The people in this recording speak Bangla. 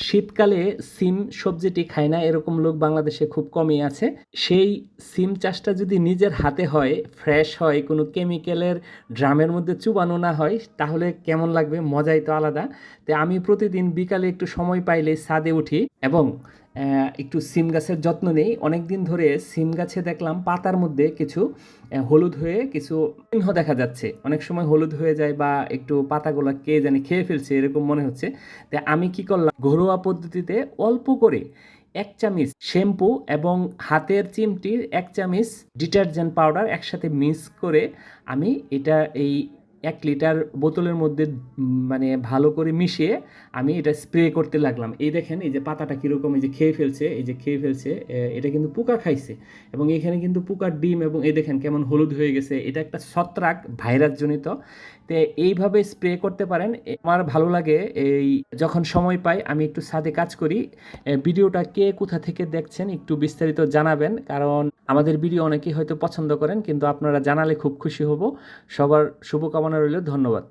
শীতকালে সিম সবজিটি খায় না, এরকম লোক বাংলাদেশে খুব কমই আছে। সেই সিম চাষটা যদি নিজের হাতে হয় ফ্রেশ হয়, কোনো কেমিক্যালের ড্রামের মধ্যে চুবানো না হয়, তাহলে কেমন লাগবে? মজাই তো আলাদা। তো আমি প্রতিদিন বিকালে একটু সময় পাইলে সাদে উঠি এবং একটু সিম গাছের যত্ন নেই। অনেক দিন ধরে সিম গাছে দেখলাম পাতার মধ্যে কিছু হলুদ হয়ে কিছু চিহ্ন দেখা যাচ্ছে। অনেক সময় হলুদ হয়ে যায় বা একটু পাতাগুলো কে জানি খেয়ে ফেলছে, এরকম মনে হচ্ছে। তো আমি কি করলাম? ঘরোয়া পদ্ধতিতে অল্প করে এক চামচ শ্যাম্পু এবং হাতের চিমটির এক চামিচ ডিটারজেন্ট পাউডার একসাথে মিক্স করে আমি এটা এই এক লিটার বোতলের মধ্যে মানে ভালো করে মিশিয়ে আমি এটা স্প্রে করতে লাগলাম। এই দেখেন, এই যে পাতাটা কীরকম, এই যে খেয়ে ফেলছে, এই যে খেয়ে ফেলছে এটা কিন্তু পোকা খাইছে। এবং এখানে কিন্তু পোকার ডিম এবং এই দেখেন কেমন হলুদ হয়ে গেছে। এটা একটা ছত্রাক ভাইরাস জনিত তো এইভাবে স্প্রে করতে পারেন আমার ভালো লাগে, এই যখন সময় পাই আমি একটু ছাদে কাজ করি ভিডিওটা কে কোথা থেকে দেখছেন একটু বিস্তারিত জানাবেন, কারণ আমাদের ভিডিও অনেকেই হয়তো পছন্দ করেন, কিন্তু আপনারা জানালে খুব খুশি হব। সবার শুভকামনা রইল, ধন্যবাদ।